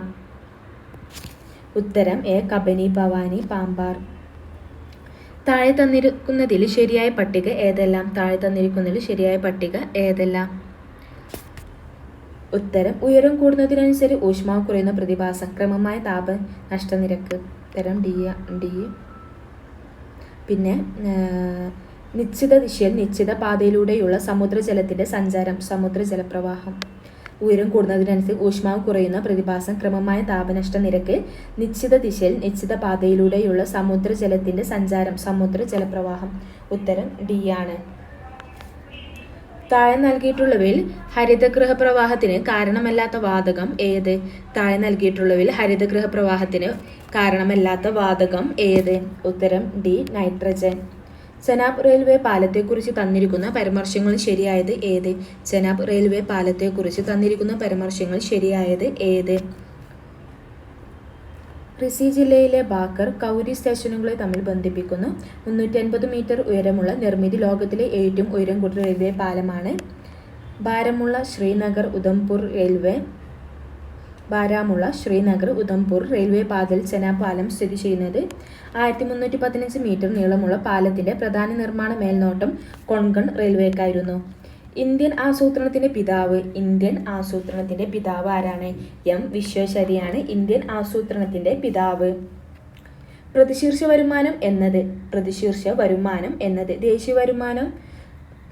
ഉത്തരം എ. കബനി ഭവാനി പാമ്പാർ. താഴെ തന്നിരിക്കുന്നതിൽ ശരിയായ പട്ടിക ഏതെല്ലാം? താഴെ തന്നിരിക്കുന്നതിൽ ശരിയായ പട്ടിക ഏതെല്ലാം? ഉത്തരം ഉയരം കൂടുന്നതിനനുസരിച്ച് ഊഷ്മാവ് കുറയുന്ന പ്രതിഭാസം ക്രമമായ താപ നഷ്ടനിരക്ക് ഉത്തരം ഡി ഡി. പിന്നെ നിശ്ചിത ദിശയിൽ നിശ്ചിത പാതയിലൂടെയുള്ള സമുദ്രജലത്തിന്റെ സഞ്ചാരം സമുദ്രജലപ്രവാഹം. ഉയരം കൂടുന്നതിനനുസരിച്ച് ഊഷ്മാവ് കുറയുന്ന പ്രതിഭാസം ക്രമമായ താപനഷ്ട നിരക്ക് നിശ്ചിത ദിശയിൽ നിശ്ചിത പാതയിലൂടെയുള്ള സമുദ്രജലത്തിന്റെ സഞ്ചാരം സമുദ്രജലപ്രവാഹം. ഉത്തരം ഡി ആണ്. താഴെ നൽകിയിട്ടുള്ളവയിൽ ഹരിതഗൃഹ പ്രവാഹത്തിന് കാരണമല്ലാത്ത വാതകം ഏത്? താഴെ നൽകിയിട്ടുള്ളവയിൽ ഹരിതഗൃഹ പ്രവാഹത്തിന് കാരണമല്ലാത്ത വാതകം ഏത്? ഉത്തരം ഡി നൈട്രജൻ. ചെനാബ് റെയിൽവേ പാലത്തെക്കുറിച്ച് തന്നിരിക്കുന്ന പരാമർശങ്ങൾ ശരിയായത് ഏത്? ചെനാബ് റെയിൽവേ പാലത്തെക്കുറിച്ച് തന്നിരിക്കുന്ന പരാമർശങ്ങൾ ശരിയായത് ഏത്? റിസി ജില്ലയിലെ ബാക്കർ കൗരി സ്റ്റേഷനുകളെ തമ്മിൽ ബന്ധിപ്പിക്കുന്നു. മുന്നൂറ്റി അൻപത് മീറ്റർ ഉയരമുള്ള നിർമ്മിതി ലോകത്തിലെ ഏറ്റവും ഉയരം കൂടിയ പാലമാണ് ബാരമുള്ള ശ്രീനഗർ ഉധംപൂർ റെയിൽവേ. ബാരാമുള്ള ശ്രീനഗർ ഉധംപൂർ റെയിൽവേ പാതയിൽ ചെന പാലം സ്ഥിതി ചെയ്യുന്നത്. ആയിരത്തി മുന്നൂറ്റി പതിനഞ്ച് മീറ്റർ നീളമുള്ള പാലത്തിന്റെ പ്രധാന നിർമ്മാണ മേൽനോട്ടം കൊൺകൺ റെയിൽവേക്കായിരുന്നു. ഇന്ത്യൻ ആസൂത്രണത്തിന്റെ പിതാവ്. ഇന്ത്യൻ ആസൂത്രണത്തിന്റെ പിതാവ് ആരാണ്? എം വിശ്വേശ്വരിയാണ് ഇന്ത്യൻ ആസൂത്രണത്തിന്റെ പിതാവ്. പ്രതിശീർഷ വരുമാനം എന്നത് പ്രതിശീർഷ വരുമാനം എന്നത് ദേശീയ വരുമാനം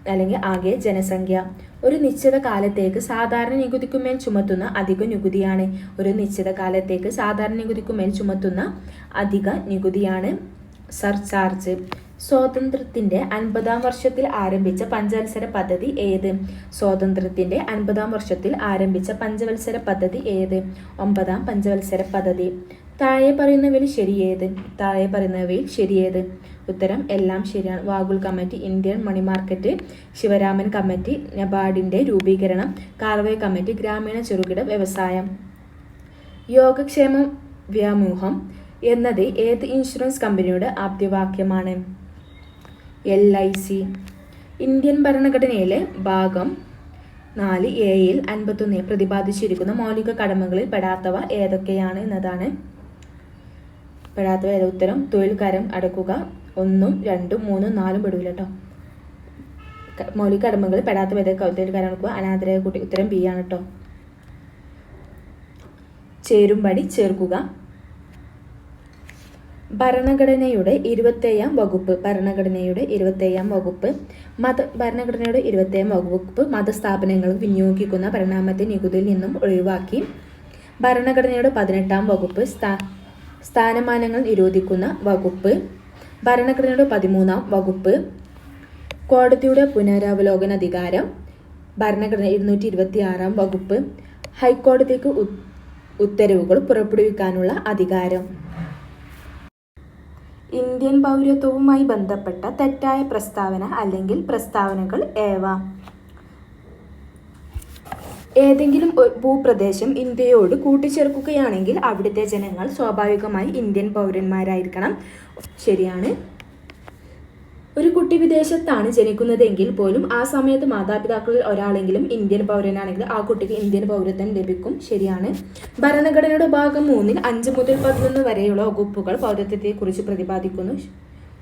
അല്ലെങ്കിൽ ആകെ ജനസംഖ്യ. ഒരു നിശ്ചിത കാലത്തേക്ക് സാധാരണ നികുതിക്കുമേൽ ചുമത്തുന്ന അധിക നികുതിയാണ്. ഒരു നിശ്ചിത കാലത്തേക്ക് സാധാരണ നികുതിക്കുമേൽ ചുമത്തുന്ന അധിക നികുതിയാണ് സർചാർജ്. സ്വാതന്ത്ര്യത്തിന്റെ അൻപതാം വർഷത്തിൽ ആരംഭിച്ച പഞ്ചവത്സര പദ്ധതി ഏത്? സ്വാതന്ത്ര്യത്തിന്റെ അൻപതാം വർഷത്തിൽ ആരംഭിച്ച പഞ്ചവത്സര പദ്ധതി ഏത്? ഒമ്പതാം പഞ്ചവത്സര പദ്ധതി. താഴെ പറയുന്നവയിൽ ശരിയേത് താഴെ പറയുന്നവയിൽ ശരിയേത് ഉത്തരം എല്ലാം ശരിയാണ്. Vaghul committee Indian money market Sivaraman committee നബാർഡിന്റെ രൂപീകരണം കാർവേ കമ്മിറ്റി ഗ്രാമീണ ചെറുകിട വ്യവസായം. യോഗക്ഷേമം വ്യാമൂഹം എന്നത് ഏത് ഇൻഷുറൻസ് കമ്പനിയുടെ ആപ്തവാക്യമാണ് എൽ ഐ സി ഇന്ത്യൻ ഭരണഘടനയിലെ ഭാഗം നാല് എയിൽ അൻപത്തൊന്ന് പ്രതിപാദിച്ചിരിക്കുന്ന മൗലിക കടമകളിൽ പെടാത്തവ ഏതൊക്കെയാണ് എന്നതാണ്. പെടാത്തവ ഏത് ഉത്തരം തൊഴിൽ കരം അടക്കുക. ഒന്നും രണ്ടും മൂന്നും നാലും പെടില്ല കേട്ടോ മൗലിക കടമകളിൽ പെടാത്തവ ഏതൊക്കെ? തൊഴിൽ കരം അടക്കുക അനാഥരായ കുട്ടി ഉത്തരം ബി ആണ് കേട്ടോ ചേരുംപടി ചേർക്കുക. ഭരണഘടനയുടെ ഇരുപത്തേഴാം വകുപ്പ് ഭരണഘടനയുടെ ഇരുപത്തേഴാം വകുപ്പ് മത ഭരണഘടനയുടെ ഇരുപത്തേഴാം വകുപ്പ് മതസ്ഥാപനങ്ങൾ വിനിയോഗിക്കുന്ന പരിണാമത്തെ നികുതിയിൽ നിന്നും ഒഴിവാക്കി. ഭരണഘടനയുടെ പതിനെട്ടാം വകുപ്പ് സ്ഥാ സ്ഥാനമാനങ്ങൾ നിരോധിക്കുന്ന വകുപ്പ്. ഭരണഘടനയുടെ പതിമൂന്നാം വകുപ്പ് കോടതിയുടെ പുനരവലോകന അധികാരം. ഭരണഘടന ഇരുന്നൂറ്റി ഇരുപത്തി ആറാം വകുപ്പ് ഹൈക്കോടതിക്ക് ഉത്തരവുകൾ പുറപ്പെടുവിക്കാനുള്ള അധികാരം. ഇന്ത്യൻ പൗരത്വവുമായി ബന്ധപ്പെട്ട തെറ്റായ പ്രസ്താവന അല്ലെങ്കിൽ പ്രസ്താവനകൾ ഏവ? ഏതെങ്കിലും ഭൂപ്രദേശം ഇന്ത്യയോട് കൂട്ടിച്ചേർക്കുകയാണെങ്കിൽ അവിടുത്തെ ജനങ്ങൾ സ്വാഭാവികമായി ഇന്ത്യൻ പൗരന്മാരായിരിക്കണം. ശരിയാണ്. ഒരു കുട്ടി വിദേശത്താണ് ജനിക്കുന്നതെങ്കിൽ പോലും ആ സമയത്ത് മാതാപിതാക്കളിൽ ഒരാളെങ്കിലും ഇന്ത്യൻ പൗരനാണെങ്കിൽ ആ കുട്ടിക്ക് ഇന്ത്യൻ പൗരത്വം ലഭിക്കും. ശരിയാണ്. ഭരണഘടനയുടെ ഭാഗം മൂന്നിൽ അഞ്ച് മുതൽ പതിനൊന്ന് വരെയുള്ള വകുപ്പുകൾ പൗരത്വത്തെക്കുറിച്ച് പ്രതിപാദിക്കുന്നു.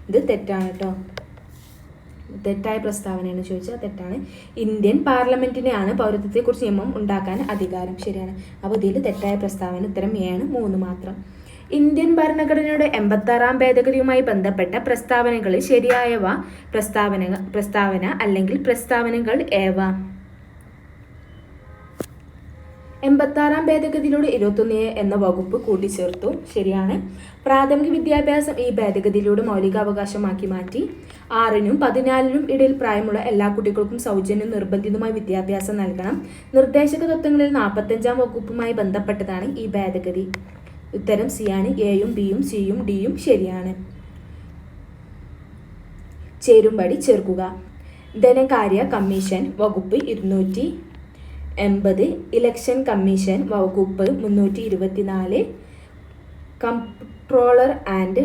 ഇത് തെറ്റാണ് കേട്ടോ. തെറ്റായ പ്രസ്താവനയാണ് ചോദിച്ചാൽ തെറ്റാണ്. ഇന്ത്യൻ പാർലമെന്റിനെയാണ് പൗരത്വത്തെക്കുറിച്ച് നിയമം ഉണ്ടാക്കാൻ അധികാരം. ശരിയാണ്. അപ്പോൾ ഇതിൽ തെറ്റായ പ്രസ്താവന ഉത്തരം ആണ്. മൂന്ന് മാത്രം. ഇന്ത്യൻ ഭരണഘടനയുടെ എൺപത്താറാം ഭേദഗതിയുമായി ബന്ധപ്പെട്ട പ്രസ്താവനകളിൽ ശരിയായവ? പ്രസ്താവന പ്രസ്താവന അല്ലെങ്കിൽ പ്രസ്താവനകൾ ഏവ? എൺപത്താറാം ഭേദഗതിയിലൂടെ ഇരുപത്തൊന്ന് എന്ന വകുപ്പ് കൂട്ടിച്ചേർത്തു. ശരിയാണ്. പ്രാഥമിക വിദ്യാഭ്യാസം ഈ ഭേദഗതിയിലൂടെ മൗലികാവകാശമാക്കി മാറ്റി. ആറിനും പതിനാലിനും ഇടയിൽ പ്രായമുള്ള എല്ലാ കുട്ടികൾക്കും സൗജന്യം നിർബന്ധിതമായി വിദ്യാഭ്യാസം നൽകണം. നിർദ്ദേശക തത്വങ്ങളിൽ നാൽപ്പത്തഞ്ചാം വകുപ്പുമായി ബന്ധപ്പെട്ടതാണ് ഈ ഭേദഗതി. ഉത്തരം സി ആണ്. എയും ബിയും സിയും ഡിയും ശരിയാണ്. ചേരുംപടി ചേർക്കുക. ധനകാര്യ കമ്മീഷൻ വകുപ്പ് ഇരുന്നൂറ്റി എൺപത് ഇലക്ഷൻ കമ്മീഷൻ വകുപ്പ് മുന്നൂറ്റി ഇരുപത്തിനാല് comptroller and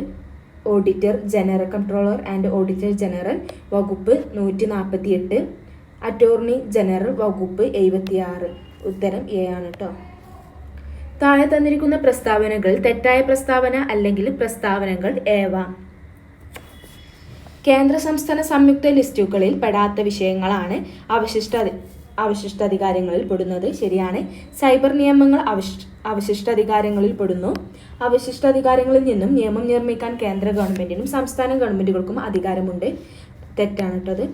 auditor general controller and auditor general വകുപ്പ് നൂറ്റി നാൽപ്പത്തി എട്ട് അറ്റോർണി ജനറൽ വകുപ്പ് എഴുപത്തിയാറ്. ഉത്തരം എ ആണ് കേട്ടോ താഴെ തന്നിരിക്കുന്ന പ്രസ്താവനകൾ തെറ്റായ പ്രസ്താവന അല്ലെങ്കിൽ പ്രസ്താവനകൾ ഏവ? കേന്ദ്ര സംസ്ഥാന സംയുക്ത ലിസ്റ്റുകളിൽ പെടാത്ത വിഷയങ്ങളാണ് അവശിഷ്ട അവശിഷ്ടാധികാരങ്ങളിൽ പെടുന്നത്. ശരിയാണ്. സൈബർ നിയമങ്ങൾ അവശിഷ്ട അവശിഷ്ടാധികാരങ്ങളിൽ പെടുന്നു. അവശിഷ്ടാധികാരങ്ങളിൽ നിന്നും നിയമം നിർമ്മിക്കാൻ കേന്ദ്ര ഗവൺമെന്റിനും സംസ്ഥാന ഗവൺമെന്റുകൾക്കും അധികാരമുണ്ട്. തെറ്റാണ് കേട്ടത്.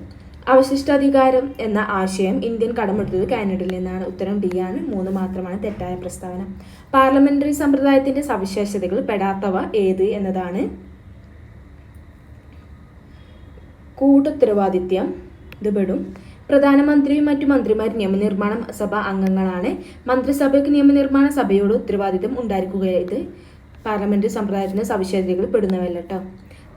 അവശിഷ്ടാധികാരം എന്ന ആശയം ഇന്ത്യൻ കടമെടുത്തത് കാനഡയിൽ നിന്നാണ്. ഉത്തരം ഡി ആണ്. മൂന്ന് മാത്രമാണ് തെറ്റായ പ്രസ്താവന. പാർലമെന്ററി സമ്പ്രദായത്തിന്റെ സവിശേഷതകൾ പെടാത്തവ ഏത് എന്നതാണ്? കൂട്ടുത്തരവാദിത്യം. ഇത് പെടും. പ്രധാനമന്ത്രിയും മറ്റു മന്ത്രിമാർ നിയമനിർമ്മാണ സഭ അംഗങ്ങളാണ്. മന്ത്രിസഭയ്ക്ക് നിയമനിർമ്മാണ സഭയോട് ഉത്തരവാദിത്വം ഉണ്ടായിരിക്കുക ഇത്. പാർലമെന്ററി സമ്പ്രദായത്തിന്റെ സവിശേഷതകൾ പെടുന്നവല്ല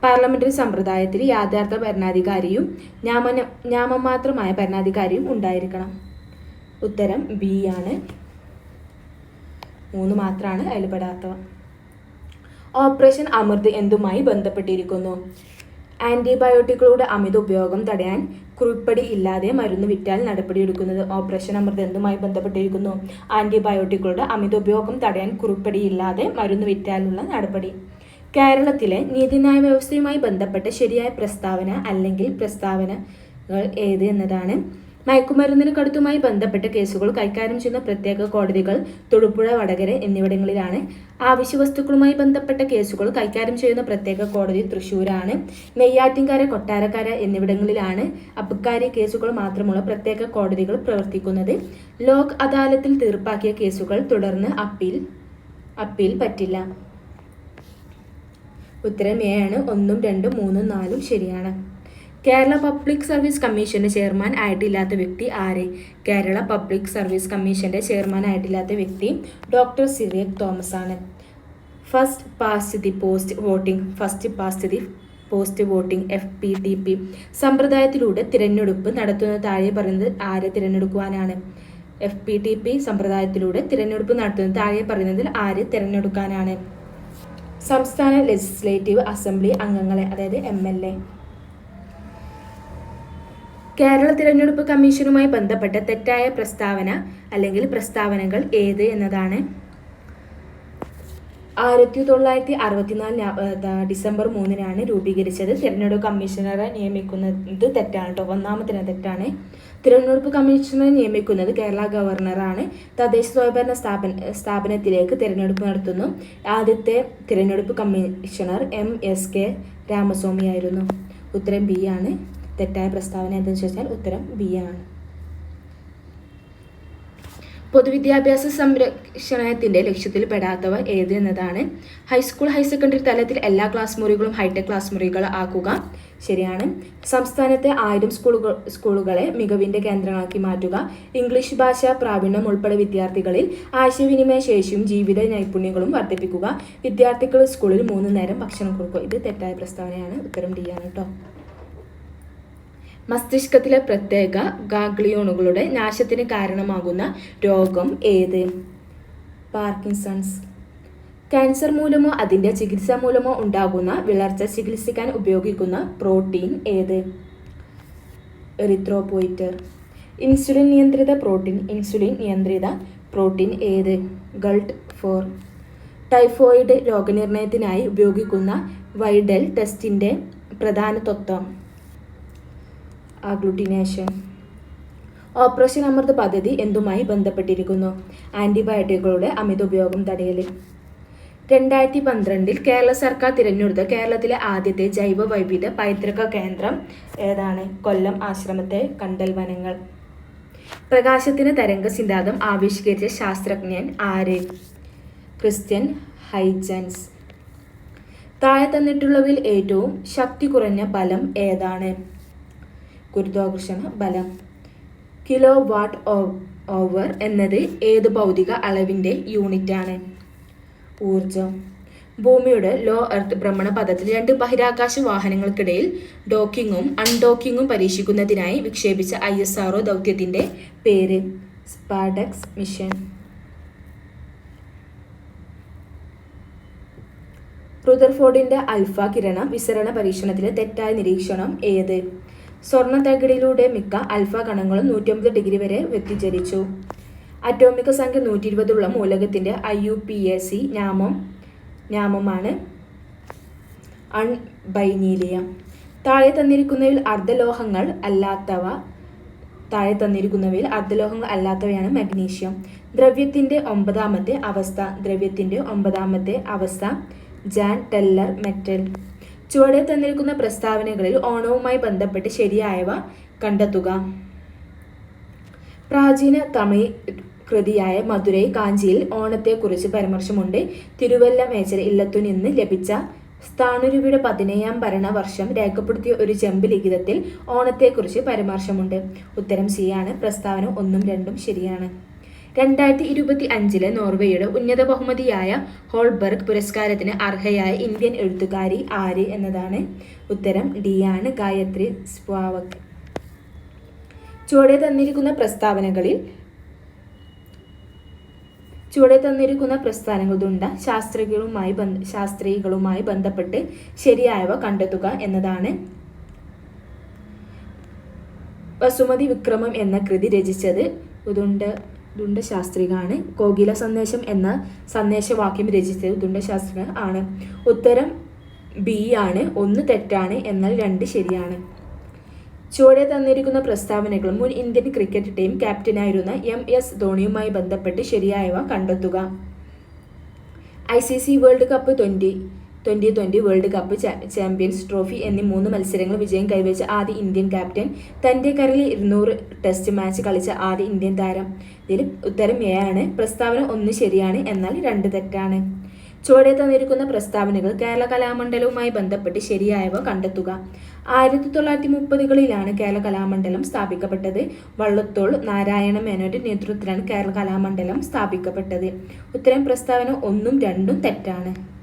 പാർലമെന്ററി സമ്പ്രദായത്തിൽ യാഥാർത്ഥ ഭരണാധികാരിയും ഞാമന നാമമാത്രമായ ഭരണാധികാരിയും ഉണ്ടായിരിക്കണം. ഉത്തരം ബി ആണ്. മൂന്ന് മാത്രമാണ് അയൽപ്പെടാത്തവ ഓപ്പറേഷൻ അമൃത് എന്തുമായി ബന്ധപ്പെട്ടിരിക്കുന്നു? ആന്റിബയോട്ടിക്കുകളുടെ അമിത ഉപയോഗം തടയാൻ കുറിപ്പടി ഇല്ലാതെ മരുന്ന് വിറ്റാൽ നടപടിയെടുക്കുന്നത് ഓപ്പറേഷൻ അമൃത് എന്തുമായി ബന്ധപ്പെട്ടിരിക്കുന്നു? ആന്റിബയോട്ടിക്കുകളുടെ അമിത ഉപയോഗം തടയാൻ കുറിപ്പടി ഇല്ലാതെ മരുന്ന് വിറ്റാലുള്ള നടപടി. കേരളത്തിലെ നീതിന്യായ വ്യവസ്ഥയുമായി ബന്ധപ്പെട്ട ശരിയായ പ്രസ്താവന അല്ലെങ്കിൽ പ്രസ്താവനകൾ ഏത് എന്നതാണ്. മയക്കുമരുന്നിന് കടുത്തുമായി ബന്ധപ്പെട്ട കേസുകൾ കൈകാര്യം ചെയ്യുന്ന പ്രത്യേക കോടതികൾ തൊടുപുഴ വടകര എന്നിവിടങ്ങളിലാണ്. ആവശ്യ വസ്തുക്കളുമായി ബന്ധപ്പെട്ട കേസുകൾ കൈകാര്യം ചെയ്യുന്ന പ്രത്യേക കോടതി തൃശൂരാണ് നെയ്യാറ്റിൻകര കൊട്ടാരക്കര എന്നിവിടങ്ങളിലാണ് അപ്പക്കാരി കേസുകൾ മാത്രമുള്ള പ്രത്യേക കോടതികൾ പ്രവർത്തിക്കുന്നത്. ലോക് അദാലത്തിൽ തീർപ്പാക്കിയ കേസുകൾ തുടർന്ന് അപ്പീൽ അപ്പീൽ പറ്റില്ല. ഉത്തരം എ ആണ്. ഒന്നും രണ്ടും മൂന്നും നാലും ശരിയാണ്. കേരള പബ്ലിക് സർവീസ് കമ്മീഷന്റെ ചെയർമാൻ ആയിട്ടില്ലാത്ത വ്യക്തി ആര്? കേരള പബ്ലിക് സർവീസ് കമ്മീഷന്റെ ചെയർമാൻ ആയിട്ടില്ലാത്ത വ്യക്തി ഡോക്ടർ സിറിയക് തോമസ് ആണ്. First past the post voting first past the post voting F P T P സമ്പ്രദായത്തിലൂടെ തിരഞ്ഞെടുപ്പ് നടത്തുന്ന താഴെ പറയുന്നത് ആരെ തിരഞ്ഞെടുക്കുവാനാണ്? എഫ് പി ടി പി സമ്പ്രദായത്തിലൂടെ തിരഞ്ഞെടുപ്പ് നടത്തുന്ന താഴെ പറയുന്നതിൽ ആര് തിരഞ്ഞെടുക്കാനാണ്? സംസ്ഥാന ലെജിസ്ലേറ്റീവ് അസംബ്ലി അംഗങ്ങളെ അതായത് എം എൽ എ കേരള തിരഞ്ഞെടുപ്പ് കമ്മീഷനുമായി ബന്ധപ്പെട്ട തെറ്റായ പ്രസ്താവന അല്ലെങ്കിൽ പ്രസ്താവനകൾ ഏത് എന്നതാണ്? ആയിരത്തി തൊള്ളായിരത്തി അറുപത്തിനാല് ഡിസംബർ മൂന്നിനാണ് രൂപീകരിച്ചത്. തിരഞ്ഞെടുപ്പ് കമ്മീഷണറെ നിയമിക്കുന്നത് തെറ്റാണ് കേട്ടോ ഒന്നാമത്തിന് തെറ്റാണ്. തിരഞ്ഞെടുപ്പ് കമ്മീഷണറെ നിയമിക്കുന്നത് കേരള ഗവർണറാണ്. തദ്ദേശ സ്വയംഭരണ സ്ഥാപന സ്ഥാപനത്തിലേക്ക് തിരഞ്ഞെടുപ്പ് നടത്തുന്നു. ആദ്യത്തെ തിരഞ്ഞെടുപ്പ് commissioner M S K Ramaswamy ആയിരുന്നു ഉത്തരം ബി ആണ്. തെറ്റായ പ്രസ്താവന എന്തെന്ന് ചോദിച്ചാൽ ഉത്തരം ബി ആണ്. പൊതുവിദ്യാഭ്യാസ സംരക്ഷണത്തിന്റെ ലക്ഷ്യത്തിൽ പെടാത്തവ ഏത് എന്നതാണ്. ഹൈസ്കൂൾ ഹയർ സെക്കൻഡറി തലത്തിൽ എല്ലാ ക്ലാസ് മുറികളും ഹൈടെക് ക്ലാസ് മുറികൾ ആക്കുക. ശരിയാണ്. സംസ്ഥാനത്തെ ആയിരം സ്കൂളുകൾ സ്കൂളുകളെ മികവിന്റെ കേന്ദ്രങ്ങളാക്കി മാറ്റുക. ഇംഗ്ലീഷ് ഭാഷ പ്രാവീണ്യം ഉൾപ്പെടെ വിദ്യാർത്ഥികളിൽ ആശയവിനിമയ ശേഷിയും ജീവിത നൈപുണ്യങ്ങളും വർദ്ധിപ്പിക്കുക. വിദ്യാർത്ഥികൾ സ്കൂളിൽ മൂന്ന് നേരം ഭക്ഷണം കൊടുക്കുക. ഇത് തെറ്റായ പ്രസ്താവനയാണ്. ഉത്തരം ഡി ആണ് കേട്ടോ മസ്തിഷ്കത്തിലെ പ്രത്യേക ഗാഗ്ലിയോണുകളുടെ നാശത്തിന് കാരണമാകുന്ന രോഗം ഏത്? പാർക്കിൻസൺസ്. ക്യാൻസർ മൂലമോ അതിന്റെ ചികിത്സ മൂലമോ ഉണ്ടാകുന്ന വിളർച്ച ചികിത്സിക്കാൻ ഉപയോഗിക്കുന്ന പ്രോട്ടീൻ ഏത്? എറിത്രോപോയിറ്റർ ഇൻസുലിൻ നിയന്ത്രിത പ്രോട്ടീൻ. ഇൻസുലിൻ നിയന്ത്രിത പ്രോട്ടീൻ ഏത്? GLUT four. ടൈഫോയിഡ് രോഗനിർണയത്തിനായി ഉപയോഗിക്കുന്ന വൈഡൽ ടെസ്റ്റിന്റെ പ്രധാന തത്വം. അഗ്ലുട്ടിനേഷൻ. ഓപ്പറേഷൻ അമൃത് പദ്ധതി എന്തുമായി ബന്ധപ്പെട്ടിരിക്കുന്നു? ആന്റിബയോട്ടിക്കുകളുടെ അമിത ഉപയോഗം തടയൽ രണ്ടായിരത്തി പന്ത്രണ്ടിൽ കേരള സർക്കാർ തിരഞ്ഞെടുത്ത കേരളത്തിലെ ആദ്യത്തെ ജൈവ വൈവിധ്യ പൈതൃക കേന്ദ്രം ഏതാണ്? കൊല്ലം ആശ്രമത്തെ കണ്ടൽ വനങ്ങൾ. പ്രകാശത്തിന് തരംഗ സിദ്ധാന്തം ആവിഷ്കരിച്ച ശാസ്ത്രജ്ഞൻ ആര്? Christian Huygens. താഴെ തന്നിട്ടുള്ളവയിൽ ഏറ്റവും ശക്തി കുറഞ്ഞ ഫലം ഏതാണ്? ഗുരുത്വാകർഷണ ബലം. കിലോ വാട്ട് ഓവർ എന്നത് ഏത് ഭൗതിക അളവിന്റെ യൂണിറ്റാണ്? ഊർജം ഭൂമിയുടെ ലോ എർത്ത് ഭ്രമണ പദത്തിൽ രണ്ട് ബഹിരാകാശ വാഹനങ്ങൾക്കിടയിൽ ഡോക്കിങ്ങും അൺഡോക്കിങ്ങും പരീക്ഷിക്കുന്നതിനായി വിക്ഷേപിച്ച ഐ എസ് ആർഒ ദൗത്യത്തിന്റെ പേര്. SpaDeX mission. റുദർഫോർഡിന്റെ അൽഫ കിരണം വിസരണ പരീക്ഷണത്തിലെ തെറ്റായ നിരീക്ഷണം ഏത്? സ്വർണ തകിടിലൂടെ മിക്ക അൽഫ കണങ്ങളും നൂറ്റമ്പത് ഡിഗ്രി വരെ വ്യതിചരിച്ചു അറ്റോമിക സംഖ്യ നൂറ്റി ഇരുപതുള്ള മൂലകത്തിന്റെ I U P A C നാമം നാമമാണ് അൺബൈനീലിയം. താഴെ തന്നിരിക്കുന്നവയിൽ അർദ്ധലോഹങ്ങൾ അല്ലാത്തവ താഴെ തന്നിരിക്കുന്നവയിൽ അർദ്ധലോഹങ്ങൾ അല്ലാത്തവയാണ് മഗ്നീഷ്യം. ദ്രവ്യത്തിന്റെ ഒമ്പതാമത്തെ അവസ്ഥ ദ്രവ്യത്തിന്റെ ഒമ്പതാമത്തെ അവസ്ഥ ജാൻ ടെല്ലർ മെറ്റൽ. ചുവടെ തന്നിരിക്കുന്ന പ്രസ്താവനകളിൽ ഓണവുമായി ബന്ധപ്പെട്ട് ശരിയായവ കണ്ടെത്തുക. പ്രാചീന തമിഴ് കൃതിയായ മധുരൈ കാഞ്ചിയിൽ ഓണത്തെക്കുറിച്ച് പരാമർശമുണ്ട്. തിരുവല്ല മേച്ചര ഇല്ലത്തു നിന്ന് ലഭിച്ച സ്ഥാനുരുവിയുടെ പതിനേഴാം ഭരണവർഷം രേഖപ്പെടുത്തിയ ഒരു ചെമ്പ് ലിഖിതത്തിൽ ഓണത്തെക്കുറിച്ച് പരാമർശമുണ്ട്. ഉത്തരം സി ആണ്. പ്രസ്താവന ഒന്നും രണ്ടും ശരിയാണ്. രണ്ടായിരത്തി ഇരുപത്തി അഞ്ചിലെ നോർവേയുടെ ഉന്നത ബഹുമതിയായ ഹോൾബർഗ് പുരസ്കാരത്തിന് അർഹയായ ഇന്ത്യൻ എഴുത്തുകാരി ആര് എന്നതാണ് ഉത്തരം ഡി ആണ് ഗായത്രി സ്വാവക്. ചുവടെ തന്നിരിക്കുന്ന പ്രസ്താവനകളിൽ ചുവടെ തന്നിരിക്കുന്ന പ്രസ്ഥാനങ്ങളുണ്ട ശാസ്ത്രികളുമായി ബന്ധ ശാസ്ത്രീകളുമായി ബന്ധപ്പെട്ട് ശരിയായവ കണ്ടെത്തുക എന്നതാണ്. വസുമതി വിക്രമം എന്ന കൃതി രചിച്ചത് ഉദുണ്ട ദുണ്ട ശാസ്ത്രികാണ് കോകില സന്ദേശം എന്ന സന്ദേശവാക്യം രചിച്ചത് ഉദുണ്ട ശാസ്ത്രിക ആണ്. ഉത്തരം ബി ആണ് ഒന്ന് തെറ്റാണ് എന്നാൽ രണ്ട് ശരിയാണ്. ചുവടെ തന്നിരിക്കുന്ന പ്രസ്താവനകൾ മുൻ ഇന്ത്യൻ ക്രിക്കറ്റ് ടീം ക്യാപ്റ്റനായിരുന്ന എം എസ് ധോണിയുമായി ബന്ധപ്പെട്ട് ശരിയായവ കണ്ടെത്തുക. I C C world cup twenty twenty twenty world cup champions trophy എന്നീ മൂന്ന് മത്സരങ്ങൾ വിജയം കൈവരിച്ച ആദ്യ ഇന്ത്യൻ ക്യാപ്റ്റൻ തന്റെ കരയിൽ ഇരുന്നൂറ് ടെസ്റ്റ് മാച്ച് കളിച്ച ആദ്യ ഇന്ത്യൻ താരം. ഇതിൽ ഉത്തരം എ ആണ്. പ്രസ്താവന ഒന്ന് ശരിയാണ് എന്നാൽ രണ്ട് തെറ്റാണ്. ചുവടെ തന്നിരിക്കുന്ന പ്രസ്താവനകൾ കേരള കലാമണ്ഡലവുമായി ബന്ധപ്പെട്ട് ശരിയായവ കണ്ടെത്തുക. ആയിരത്തി തൊള്ളായിരത്തി മുപ്പതുകളിലാണ് കേരള കലാമണ്ഡലം സ്ഥാപിക്കപ്പെട്ടത്. വള്ളത്തോൾ നാരായണ മേനോന്റെ നേതൃത്വത്തിലാണ് കേരള കലാമണ്ഡലം സ്ഥാപിക്കപ്പെട്ടത്. ഉത്തരം പ്രസ്താവന ഒന്നും രണ്ടും തെറ്റാണ്.